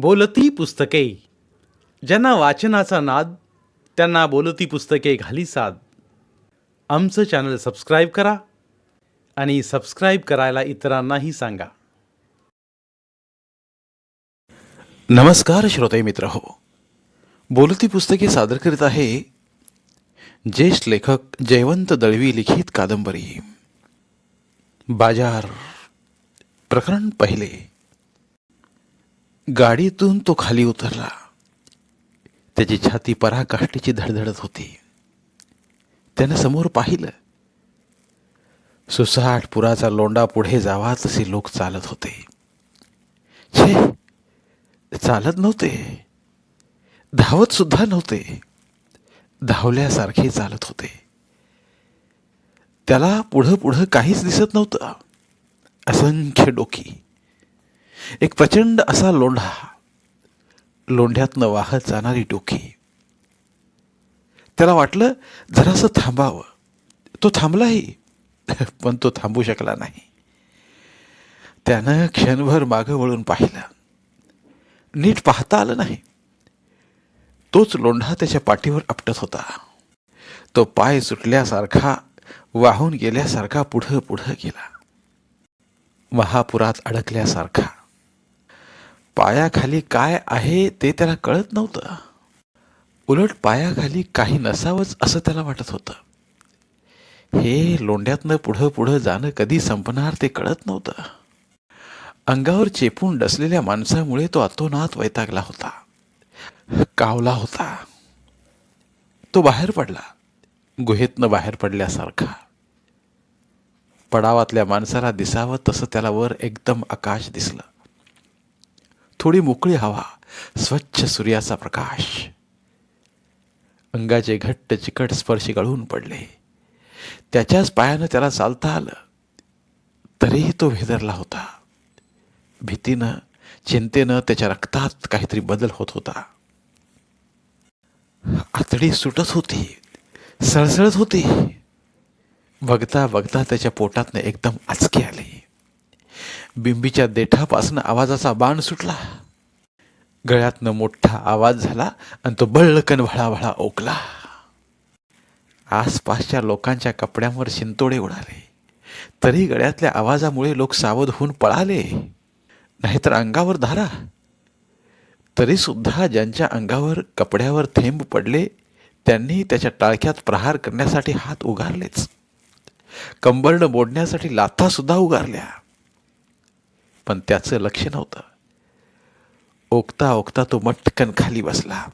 बोलती पुस्तके. ज्यांना वाचनाचा नाद त्यांना बोलती पुस्तके घाली साद. आमचं चॅनल सबस्क्राईब करा आणि सबस्क्राईब करायला इतरांनाही सांगा. नमस्कार श्रोते मित्र हो. बोलती पुस्तके सादर करीत आहे ज्येष्ठ लेखक जयवंत दळवी लिखित कादंबरी. बाजार प्रकरण पहिले. गाडीतून तो खाली उतरला. त्याची छाती पराकाष्ठीची धडधडत होती. त्यानं समोर पाहिलं. सुसाट पुराचा लोंडा पुढे जावा तसे लोक चालत होते. छे चालत नव्हते. धावत सुद्धा नव्हते. धावल्यासारखे चालत होते. त्याला पुढं पुढं काहीच दिसत नव्हतं. असंख्य डोकी. एक प्रचंड असा लोंढा लोंढ्यातनं वाहत जाणारी डोकी. त्याला वाटलं जरासं थांबावं. तो थांबलाही पण तो थांबू शकला नाही. त्यानं क्षणभर मागं वळून पाहिलं. नीट पाहता आलं नाही. तोच लोंढा त्याच्या पाठीवर आपटत होता. तो पाय सुटल्यासारखा वाहून गेल्यासारखा पुढं पुढं गेला. महापुरात अडकल्यासारखा. पायाखाली काय आहे ते त्याला कळत नव्हतं. उलट पायाखाली काही नसावंच असं त्याला वाटत होतं. हे लोंढ्यातनं पुढं पुढं जाणं कधी संपणार ते कळत नव्हतं. अंगावर चेपून डसलेल्या माणसामुळे तो अतोनात वैतागला होता. कावला होता. तो बाहेर पडला. गुहेतनं बाहेर पडल्यासारखा. पडावातल्या माणसाला दिसावं तसं त्याला वर एकदम आकाश दिसलं. थोडी मोकळी हवा स्वच्छ सूर्याचा प्रकाश. अंगाचे घट्ट चिकट स्पर्शी गळून पडले. त्याच्याच पायानं त्याला चालता आलं. तरीही तो भेदरला होता. भीतीनं चिंतेनं त्याच्या रक्तात काहीतरी बदल होत होता. आतडी सुटत होती. सळसळत होती. बघता बघता त्याच्या पोटातनं एकदम आचके आले. बिंबीच्या देठापासून आवाजाचा बाण सुटला. गळ्यातनं मोठा आवाज झाला आणि तो बळकन भळाभळा ओकला. आसपासच्या लोकांच्या कपड्यांवर शिंतोडे उडाले. तरी गळ्यातल्या आवाजामुळे लोक सावध होऊन पळाले. नाहीतर अंगावर धारा. तरी सुद्धा ज्यांच्या अंगावर कपड्यावर थेंब पडले त्यांनी त्याच्या टाळक्यात प्रहार करण्यासाठी हात उगारलेच. कंबरडं मोडण्यासाठी लाथा सुद्धा उगारल्या. पण त्याचं लक्ष नव्हतं. ओकता ओकता तो मटकन खाली बसला.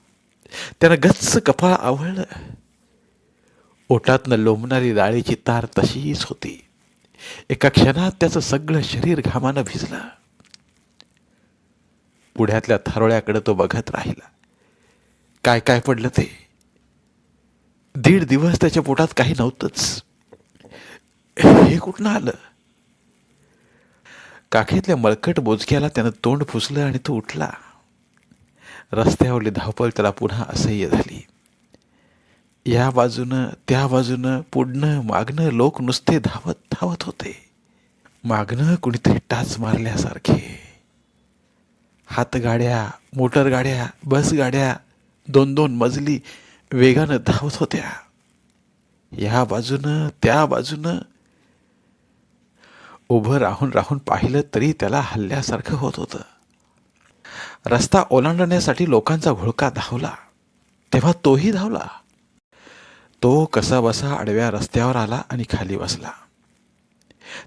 त्यानं गच्च कपाळ आवळलं. ओटातनं लोंबणारी डाळीची तार तशीच होती. एका क्षणात त्याचं सगळं शरीर घामानं भिजलं. पुढ्यातल्या थारोळ्याकडे तो बघत राहिला. काय काय पडलं ते? दीड दिवस त्याच्या पोटात काही नव्हतंच. हे कुठनं आलं? काखेतल्या मळकट बोचक्याला त्यानं तोंड फुसलं आणि तो उठला. रस्त्यावरली धावपळ त्याला पुन्हा असह्य झाली. या बाजूनं त्या बाजूनं पुढणं मागणं लोक नुसते धावत धावत होते. मागणं कुणीतरी टाच मारल्यासारखे. हातगाड्या मोटरगाड्या बसगाड्या दोन दोन मजली वेगानं धावत होत्या. या बाजूनं त्या बाजूनं उभं राहून राहून पाहिलं तरी त्याला हल्ल्यासारखं होत होतं. रस्ता ओलांडण्यासाठी लोकांचा घोळका धावला. तेव्हा तोही धावला. तो कसा बसा आडव्या रस्त्यावर आला आणि खाली बसला.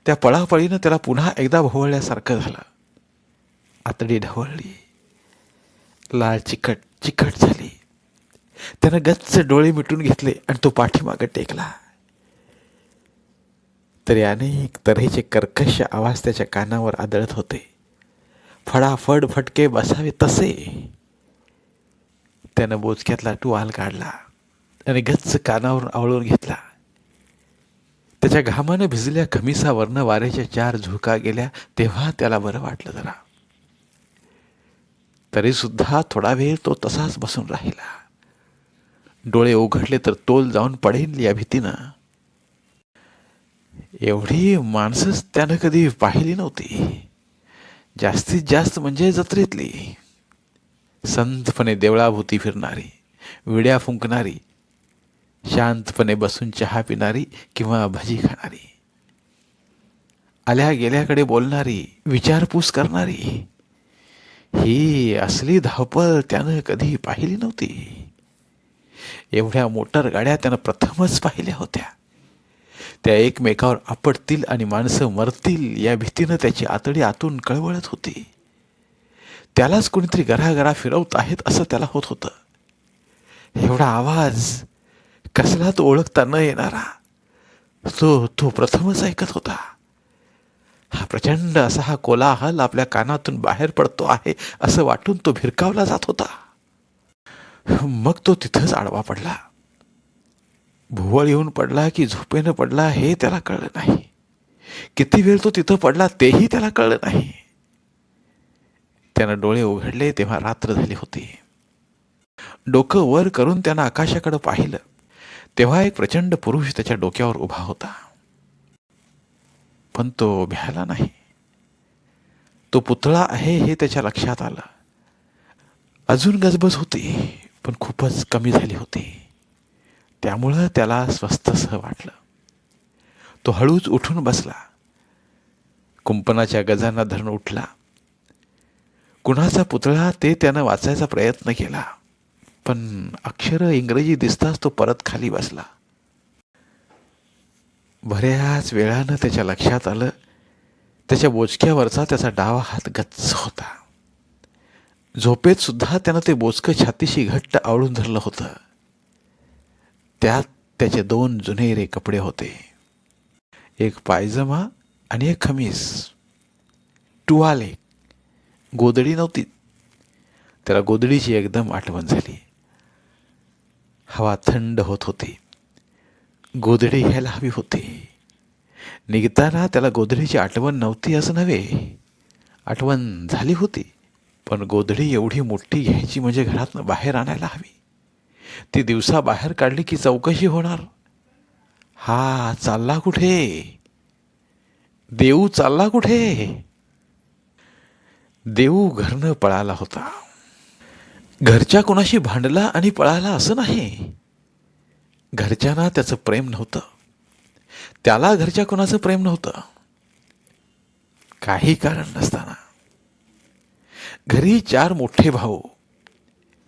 त्या पळापळीनं त्याला पुन्हा एकदा भोवळल्यासारखं झालं. आतडी ढवळली. लाल चिकट चिकट झाली. त्यानं गच्च डोळे मिटून घेतले आणि तो पाठीमागं टेकला. तरी अनेक तऱ्हेचे कर्कश आवाज त्याच्या कानावर आदळत होते. फडाफड फटके बसावे तसे. त्यानं बोचक्यातला टुवाल काढला आणि गच्च कानावरून आवळून घेतला. त्याच्या घामानं भिजल्या खमिसावरनं वाऱ्याच्या चार झुका गेल्या तेव्हा त्याला बरं वाटलं जरा. तरी सुद्धा थोडा वेळ तो तसाच बसून राहिला. डोळे उघडले तर तोल जाऊन पडेल या भीतीनं. एवढी माणसंच त्यानं कधी पाहिली नव्हती. जास्तीत जास्त म्हणजे जत्रेतली. संतपणे देवळाभोवती फिरणारी विड्या फुंकणारी शांतपणे बसून चहा पिणारी किंवा भजी खाणारी. आल्या गेल्याकडे बोलणारी विचारपूस करणारी. ही असली धावपळ त्यानं कधी पाहिली नव्हती. एवढ्या मोटर गाड्या त्यानं प्रथमच पाहिल्या होत्या. त्या एकमेकावर आपटतील आणि माणसं मरतील या भीतीनं त्याची आतडी आतून कळवळत होती. त्यालाच कोणीतरी घराघरा फिरवत आहेत असं त्याला होत होतं. एवढा आवाज कसला तो ओळखता न येणारा तो तो प्रथमच ऐकत होता. हा प्रचंड असा हा कोलाहल आपल्या कानातून बाहेर पडतो आहे असं वाटून तो भिरकावला जात होता. मग तो तिथंच आडवा पडला. भुवळ येऊन पडला की झोपेनं पडला हे त्याला कळलं नाही. किती वेळ तो तिथं पडला तेही त्याला कळलं नाही. त्यानं डोळे उघडले तेव्हा रात्र झाली होती. डोकं वर करून त्यानं आकाशाकडे पाहिलं. तेव्हा एक प्रचंड पुरुष त्याच्या डोक्यावर उभा होता. पण तो भ्याला नाही. तो पुतळा आहे हे त्याच्या लक्षात आलं. अजून गजबज होती पण खूपच कमी झाली होती. त्यामुळं त्याला स्वस्तसह वाटलं. तो हळूच उठून बसला. कुंपणाच्या गजांना धरून उठला. कुणाचा पुतळा ते त्यानं वाचायचा प्रयत्न केला पण अक्षर इंग्रजी दिसताच तो परत खाली बसला. बऱ्याच वेळानं त्याच्या लक्षात आलं त्याच्या बोचक्यावरचा त्याचा डावा हात गच्च होता. झोपेत सुद्धा त्यानं ते बोचकं छातीशी घट्ट आवळून धरलं होतं. त्यात त्याचे दोन जुनेरे कपडे होते. एक पायजमा आणि एक खमीस. टुवाले गोदडी नव्हती. त्याला गोदडीची एकदम आठवण झाली. हवा थंड होत होती. गोदडी घ्यायला हवी होती. निघताना त्याला गोदडीची आठवण नव्हती असं नव्हे. आठवण झाली होती. पण गोदडी एवढी मोठी घ्यायची म्हणजे घरातनं बाहेर आणायला हवी. ती दिवसा बाहेर काढली की चौकशी होणार. हा चालला कुठे? देऊ चालला कुठे? देऊ घरनं पळाला होता. घरच्या कोणाशी भांडला आणि पळाला असं नाही. घरच्यांना त्याचं प्रेम नव्हतं. त्याला घरच्या कोणाचं प्रेम नव्हतं. काही कारण नसताना. घरी चार मोठे भाऊ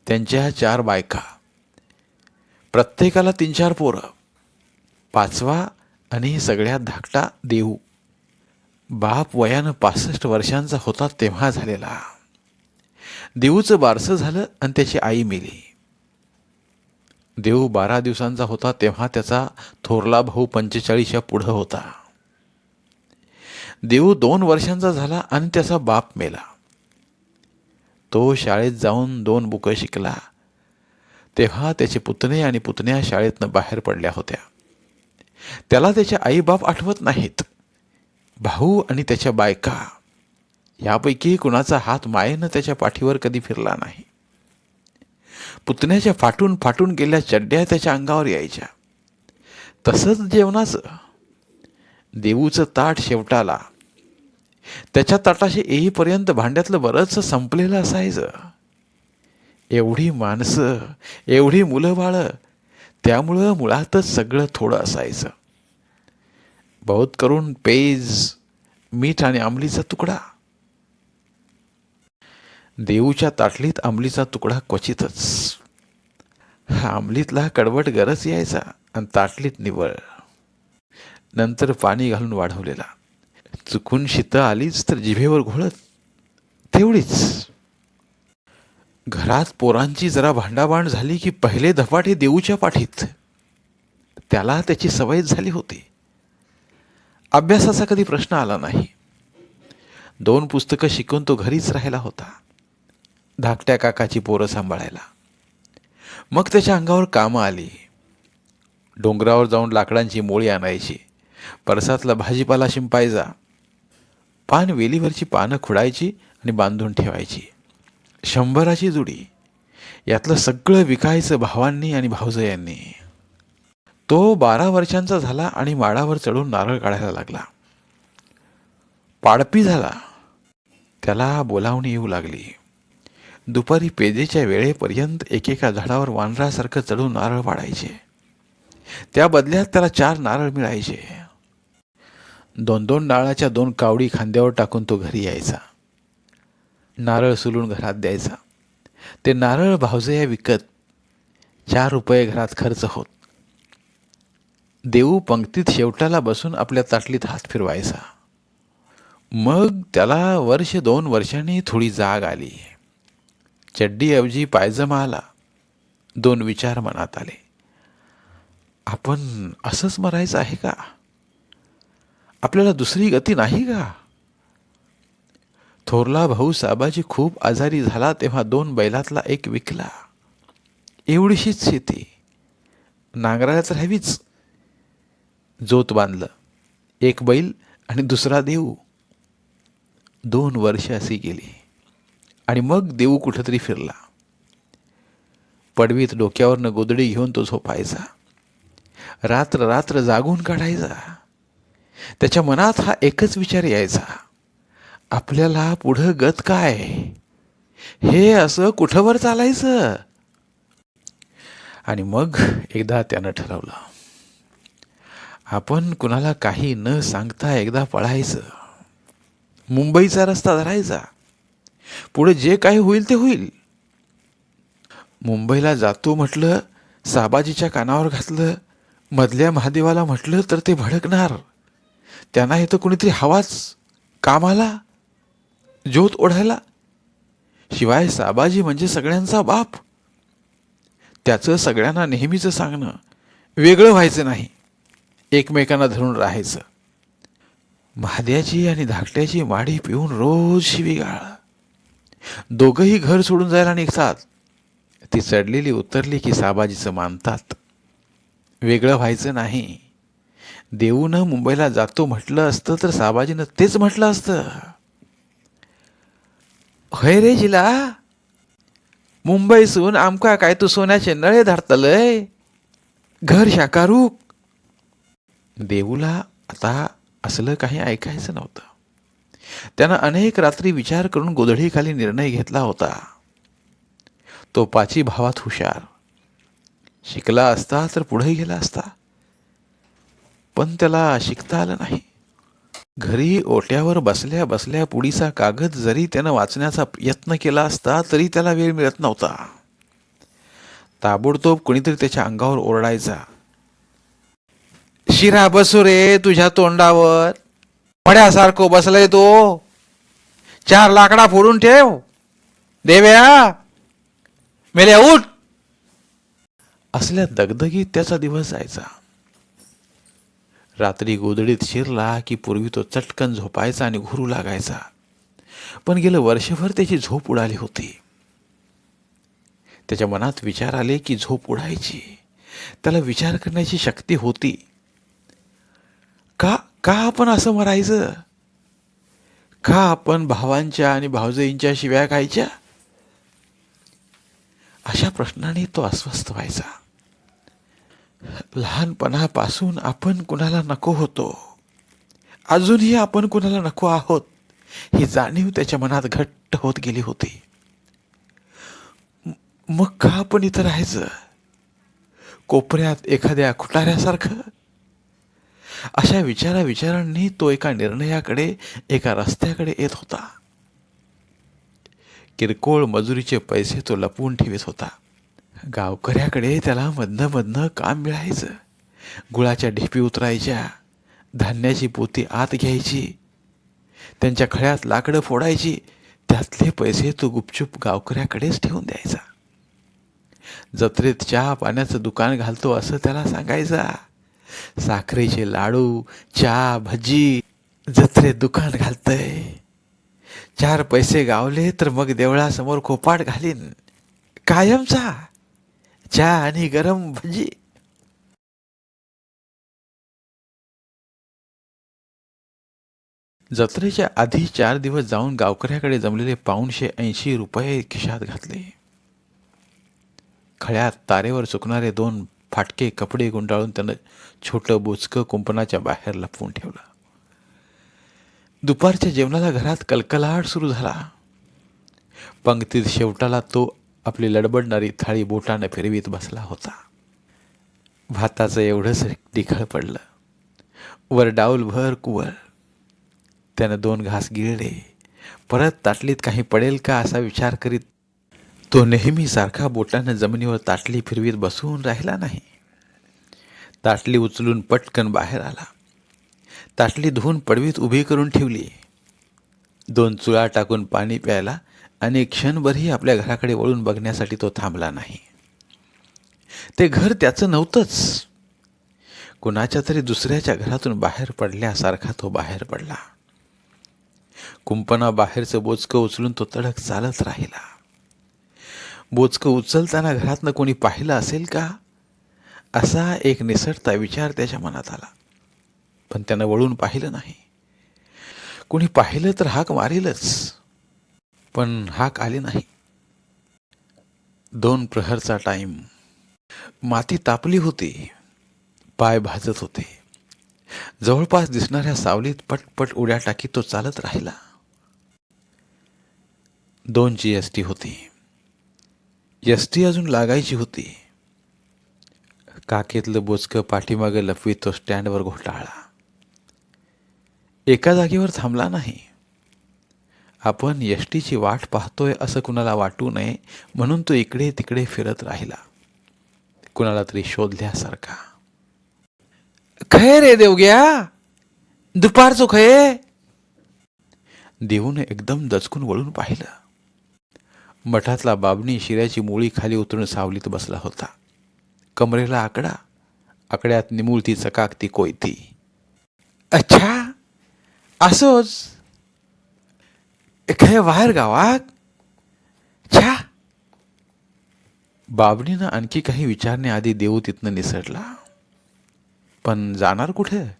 त्यांच्या चार बायका. प्रत्येकाला तीन चार पोरं. पाचवा आणि सगळ्यात धाकटा देऊ. बाप वयानं पासष्ट वर्षांचा होता तेव्हा झालेला. देऊचं बारसं झालं आणि त्याची आई मेली. देऊ बारा दिवसांचा होता तेव्हा त्याचा थोरला भाऊ पंचेचाळीसच्या पुढं होता. देऊ दोन वर्षांचा झाला आणि त्याचा बाप मेला. तो शाळेत जाऊन दोन बुकं शिकला. तेव्हा त्याचे पुतणे आणि पुतण्या शाळेतनं बाहेर पडल्या होत्या. त्याला त्याचे आईबाप आठवत नाहीत. भाऊ आणि त्याच्या बायका. यापैकी कुणाचा हात मायेनं त्याच्या पाठीवर कधी फिरला नाही. पुतण्याच्या फाटून फाटून गेल्या चड्ड्या त्याच्या अंगावर यायच्या. तसंच जेवणाचं. देऊचं ताट शेवटाला. त्याच्या ताटाशी येईपर्यंत भांड्यातलं बरंच संपलेलं असायचं. एवढी माणसं एवढी मुलं बाळं त्यामुळं मुळातच सगळं थोडं असायचं. बहुत करून पेज मीठ आणि आंबलीचा तुकडा. देऊच्या ताटलीत आंबलीचा तुकडा क्वचितच. हा आंबलीतला कडवट गरज यायचा आणि ताटलीत निवळ. नंतर पाणी घालून वाढवलेला. चुकून शीतं आलीच तर जिभेवर घोळत. तेवढीच. घरात पोरांची जरा भांडाभांड झाली की पहिले धपाटे देऊच्या पाठीत. त्याला त्याची सवय झाली होती. अभ्यासाचा कधी प्रश्न आला नाही. दोन पुस्तकं शिकून तो घरीच राहिला होता. धाकट्या काकाची पोरं सांभाळायला. मग त्याच्या अंगावर कामं आली. डोंगरावर जाऊन लाकडांची मोळी आणायची. परसातला भाजीपाला शिंपायचा. पान वेलीवरची पानं खुडायची आणि बांधून ठेवायची. शंभराची जुडी. यातलं सगळं विकायचं भावांनी आणि भावजयांनी तो बारा वर्षांचा झाला आणि माडावर चढून नारळ काढायला लागला. पाडपी झाला. त्याला बोलावणी येऊ लागली. दुपारी पेजेच्या वेळेपर्यंत एकेका झाडावर वानरासारखं चढून नारळ पाडायचे. त्या बदल्यात त्याला चार नारळ मिळायचे. दोन दोन नारळाच्या दोन कावडी खांद्यावर टाकून तो घरी यायचा. नारळ सुलून घरात द्यायचा. ते नारळ भावजया विकत चार रुपये घरात खर्च होत. देऊ पंक्तीत शेवटाला बसून आपल्या ताटलीत हात फिरवायचा. मग त्याला वर्ष दोन वर्षांनी थोडी जाग आली. चड्डीऐवजी पायजमा आला. दोन विचार मनात आले. आपण असंच मरायचं आहे का? आपल्याला दुसरी गती नाही का? थोरला भाऊ साबाजी खूप आजारी झाला तेव्हा दोन बैलातला एक विकला. एवढीशीच शेती. नांगराला तर हवीच. जोत बांधलं. एक बैल आणि दुसरा देऊ. दोन वर्ष अशी गेली. आणि मग देऊ कुठंतरी फिरला. पडवीत डोक्यावरनं गोदडी घेऊन तो झोपायचा. रात्र रात्र जागून काढायचा. त्याच्या मनात हा एकच विचार यायचा. आपल्याला पुढं गत काय? हे असं कुठंवर चालायचं? आणि मग एकदा त्यानं ठरवलं. आपण कुणाला काही न सांगता एकदा पळायचं. मुंबईचा रस्ता धरायचा. पुढे जे काही होईल ते होईल. मुंबईला जातो म्हटलं साबाजीच्या कानावर घातलं मधल्या महादेवाला म्हटलं तर ते भडकणार. त्यांना हे तर कुणीतरी हवाच. कामाला. ज्योत ओढायला? शिवाय साबाजी म्हणजे सगळ्यांचा बाप. त्याचं सगळ्यांना नेहमीचं सांगणं वेगळं व्हायचं नाही. एकमेकांना धरून राहायचं. महाद्याची आणि धाकट्याची माडी पिऊन रोज शिवीगाळ दोघंही घर सोडून जायला निघतात. ती चढलेली उतरली की साबाजीचं मानतात. वेगळं व्हायचं नाही. देऊनं मुंबईला जातो म्हटलं असतं तर साबाजीनं तेच म्हटलं असतं. होय रे जिला? मुंबईसून आमका काय तू सोन्याचे नळे धाडतलय घर शाकारूक देऊला आता असलं काही ऐकायचं नव्हतं. त्यानं अनेक रात्री विचार करून गोधडीखाली निर्णय घेतला होता. तो पाची भावात हुशार. शिकला असता तर पुढे गेला असता. पण त्याला शिकता आलं नाही. घरी ओट्यावर बसल्या बसल्या पुडीचा कागद जरी त्यानं वाचण्याचा प्रयत्न केला असता तरी त्याला वेळ मिळत नव्हता. ताबडतोब कोणीतरी त्याच्या अंगावर ओरडायचा. शिरा बसू रे तुझ्या तोंडावर. मड्यासारखो बसलाय तो. चार लाकडा फोडून ठेव. देव्या मेल्या उठ. असल्या दगदगीत त्याचा दिवस जायचा. रात्री गोदडीत शिरला की पूर्वी तो चटकन झोपायचा आणि घुरू लागायचा. पण गेलं वर्षभर त्याची झोप उडाली होती. त्याच्या मनात विचार आले की झोप उडायची. त्याला विचार करण्याची शक्ती होती. का का आपण असं मरायचं? का आपण भावांच्या आणि भावजईंच्या शिव्या खायच्या? अशा प्रश्नाने तो अस्वस्थ व्हायचा. लहानपणापासून आपण कुणाला नको होतो. अजूनही आपण कुणाला नको आहोत ही जाणीव त्याच्या मनात घट्ट होत गेली होती. मग का आपण इथं राहायचं? कोपऱ्यात एखाद्या खुटाऱ्यासारखं? अशा विचारा विचारांनी तो एका निर्णयाकडे एका रस्त्याकडे येत होता. किरकोळ मजुरीचे पैसे तो लपवून ठेवत होता. गावकऱ्याकडे त्याला मधनं मधनं काम मिळायचं. गुळाच्या ढेपी उतरायच्या धान्याची पोती आत घ्यायची त्यांच्या खळ्यात लाकडं फोडायची त्यातले पैसे तो गुपचूप गावकऱ्याकडेच ठेवून द्यायचा. जत्रेत चहा पाण्याचं दुकान घालतो असं त्याला सांगायचा. साखरेचे लाडू चहा भजी जत्रेत दुकान घालतंय. चार पैसे गावले तर मग देवळासमोर कोपाट घालीन. कायमचा. चहा आणि गरम भजी. जत्रेच्या आधी चार दिवस जाऊन गावकऱ्याकडे जमलेले पाऊणशे ऐंशी रुपये खिशात घातले. खळ्यात तारेवर चुकणारे दोन फाटके कपडे गुंडाळून त्यानं छोटं बोचकं कुंपणाच्या बाहेर लपवून ठेवलं. दुपारच्या जेवणाला घरात कलकलाट सुरू झाला. पंक्तीत शेवटाला तो आपली लडबडणारी थाळी बोटानं फिरवीत बसला होता. भाताचं एवढंच डिखळ पडलं. वर डाऊलभर कुवर. त्यानं दोन घास गिळले. परत ताटलीत काही पडेल का असा विचार करीत तो नेहमी सारखा बोटानं जमिनीवर ताटली फिरवीत बसून राहिला नाही. ताटली उचलून पटकन बाहेर आला. ताटली धुवून पडवीत उभी करून ठेवली. दोन चुळा टाकून पाणी प्यायला आणि क्षणभरही आपल्या घराकडे वळून बघण्यासाठी तो थांबला नाही. ते घर त्याचं नव्हतंच. कुणाच्या तरी दुसऱ्याच्या घरातून बाहेर पडल्यासारखा तो बाहेर पडला. कुंपणा बाहेरचं बोचकं उचलून तो तडक चालत राहिला. बोचकं उचलताना घरातनं कोणी पाहिलं असेल का? असा एक निसटता विचार त्याच्या मनात आला. पण त्यानं वळून पाहिलं नाही. कोणी पाहिलं तर हाक मारेलच. पण हाक आली नाही. दोन प्रहरचा टाईम. माती तापली होती. पाय भाजत होते. जवळपास दिसणाऱ्या सावलीत पटपट उड्या टाकी तो चालत राहिला. दोनची एस टी होती. एस टी अजून लागायची होती. काकेतलं बोचकं पाठीमागे लपवीत तो स्टँडवर घोटाळला. एका जागेवर थांबला नाही. आपण यष्टीची वाट पाहतोय असं कुणाला वाटू नये म्हणून तो इकडे तिकडे फिरत राहिला. कुणाला तरी शोधल्यासारखा खय रे देवग्या? दुपारचो खय देऊने एकदम दचकून वळून पाहिलं. मठातला बाबणी शिऱ्याची मुळी खाली उतरून सावलीत बसला होता. कमरेला आकडा आकड्यात निमुळती चकाकती कोयती. अच्छा असोच? एखाद्या बाहेर गावात छा बाबणीनं आणखी काही विचारण्याआधी देऊ तिथनं निसटला. पण जाणार कुठे?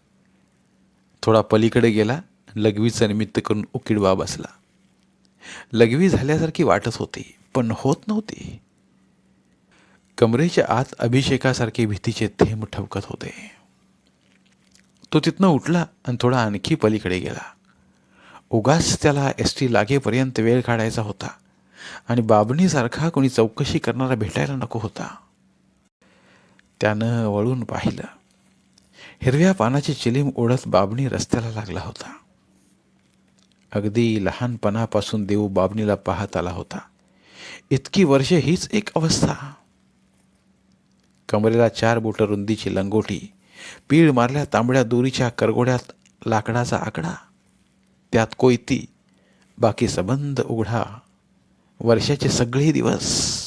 थोडा पलीकडे गेला लघवीचं निमित्त करून उकिडवा बसला. लघवी झाल्यासारखी वाटत होती पण होत नव्हती. कमरेच्या आत अभिषेकासारखे भीतीचे थेंब ठवकत होते. तो तिथनं उठला आणि थोडा आणखी पलीकडे गेला. उगाच त्याला एस टी लागेपर्यंत वेळ काढायचा होता आणि बाबणीसारखा कोणी चौकशी करणारा भेटायला नको होता. त्यानं वळून पाहिलं. हिरव्या पानाची चिलीम ओढत बाबणी रस्त्याला लागला होता. अगदी लहानपणापासून देऊ बाबणीला पाहत आला होता. इतकी वर्षे हीच एक अवस्था. कमरेला चार बोट रुंदीची लंगोटी पीळ मारल्या तांबड्या दोरीच्या करगोड्यात लाकडाचा आकडा त्यात कोयती बाकी सबंध उघडा. वर्षाचे सगळे दिवस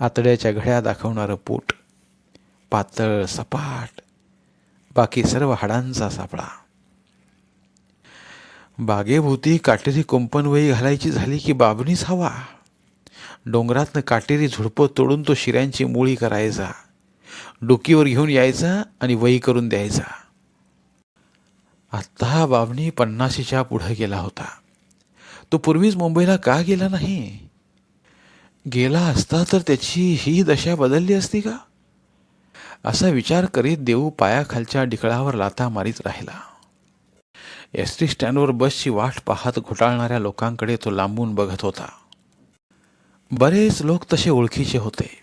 आतड्याच्या घड्या दाखवणारं पोट पातळ सपाट बाकी सर्व हाडांचा सापळा. बागेभोवती काटेरी कुंपणवही घालायची झाली की बाबणीच हवा. डोंगरातनं काटेरी झुडपं तोडून तो शिऱ्यांची मुळी करायचा. डोकीवर घेऊन यायचा आणि वही करून द्यायचा. आत्ता बाबणी पन्नाशीच्या पुढे गेला होता. तो पूर्वीच मुंबईला का गेला नाही? गेला असता तर त्याची ही दशा बदलली असती का? असा विचार करीत देऊ पायाखालच्या डिकळावर लाथा मारीत राहिला. एस टी स्टँडवर बसची वाट पाहत घोटाळणाऱ्या लोकांकडे तो लांबून बघत होता. बरेच लोक तसे ओळखीचे होते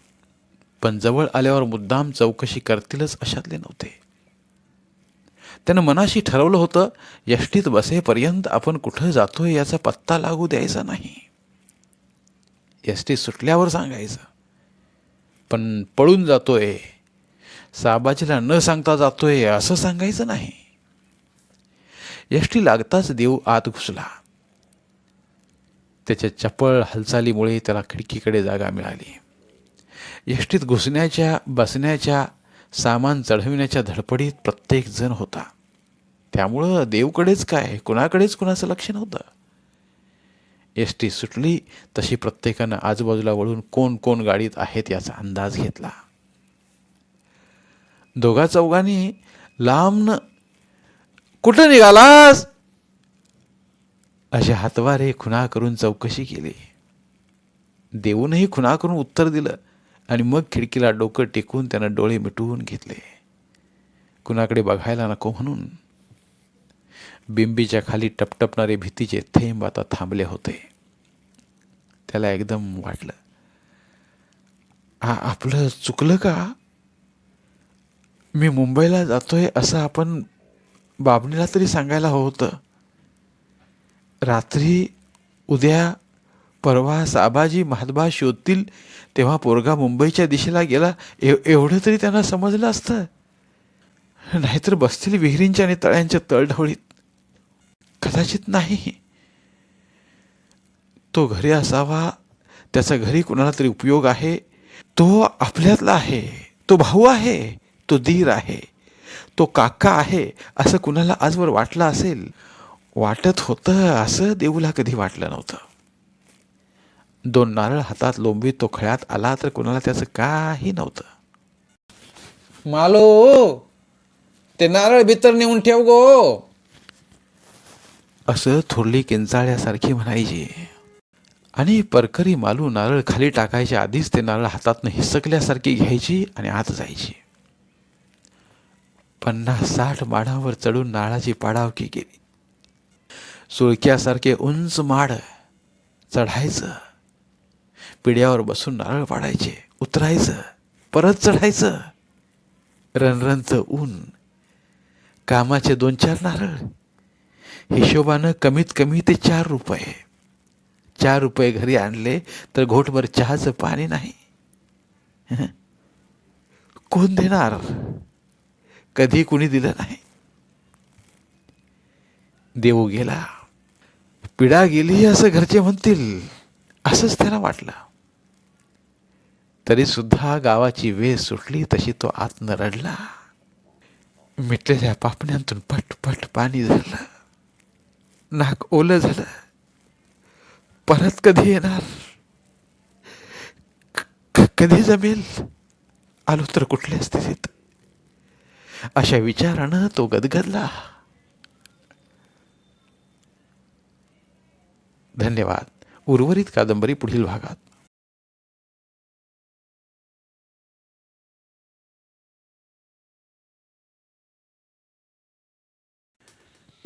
पण जवळ आल्यावर मुद्दाम चौकशी करतीलच अशातले नव्हते. त्यानं मनाशी ठरवलं होतं यष्टीत बसेपर्यंत आपण कुठं जातोय याचा पत्ता लागू द्यायचा नाही. यष्टी सुटल्यावर सांगायचं पण पळून जातोय साबाजीला न सांगता जातोय असं सांगायचं नाही. यष्टी लागताच देव आत घुसला. त्याच्या चपळ हालचालीमुळे त्याला खिडकीकडे जागा मिळाली. यष्टीत घुसण्याच्या बसण्याच्या सामान चढविण्याच्या धडपडीत प्रत्येक जण होता. त्यामुळं देवकडेच काय कुणाकडेच कुणाचं लक्ष नव्हतं. एस टी सुटली तशी प्रत्येकानं आजूबाजूला वळून कोण कोण गाडीत आहेत याचा अंदाज घेतला. दोघा चौघांनी लांबन कुठं निघालास? असे हातवारे खुणा करून चौकशी केली. देऊनही खुणा करून उत्तर दिलं. आणि मग खिडकीला डोकं टेकून त्यानं डोळे मिटवून घेतले. कुणाकडे बघायला नको म्हणून. बिंबीच्या खाली टपटपणारे भीतीचे थेंब आता थांबले होते. त्याला एकदम वाटलं आ आपलं चुकलं का? मी मुंबईला जातोय असं आपण बाबणीला तरी सांगायला हवं होतं. रात्री उद्या परवा साबाजी महादबा शोधतील तेव्हा पोरगा मुंबईच्या दिशेला गेला एव एवढं तरी त्यांना समजलं असतं. नाहीतर बसतील विहिरींच्या आणि तळ्यांच्या तळढवळीत. कदाचित नाही. तो घरी असावा त्याचा घरी कुणाला तरी उपयोग आहे. तो आपल्यातला आहे तो भाऊ आहे तो दीर आहे तो काका आहे असं कुणाला आजवर वाटलं असेल? वाटत होतं असं देऊला कधी वाटलं नव्हतं. दोन नारळ हातात लोंबीत तो खळ्यात आला तर कुणाला त्याचं काही नव्हतं. मालो ते नारळ भीतर नेऊन ठेव गो. असं थोरली किंचाळ्यासारखी म्हणायची. आणि परकरी मालू नारळ खाली टाकायच्या आधीच ते नारळ हातातनं हिसकल्यासारखी घ्यायची आणि आत जायची. पन्नास साठ माडावर चढून नारळाची पाडावकी केली. सुळक्यासारखे उंच माड चढायचं. पिढ्यावर बसून नारळ पाडायचे उतरायचं परत चढायचं. रणरणचं ऊन कामाचे दोन चार नारळ हिशोबानं कमीत कमी ते चार रुपये. चार रुपये घरी आणले तर घोटभर चहाचं पाणी नाही. कोण देणार? कधी कुणी दिलं नाही. देऊ गेला. पिढा गेली असं घरचे म्हणतील असंच त्यांना वाटलं. तरी सुद्धा गावाची वेस सुटली तशी तो आतनं रडला. मिटलेल्या पापण्यांतून पट पट पाणी झालं. नाक ओलं झालं. परत कधी येणार? कधी जमेल? आलो तर कुठल्या स्थितीत? अशा विचारानं तो गदगदला. धन्यवाद. उर्वरित कादंबरी पुढील भागात.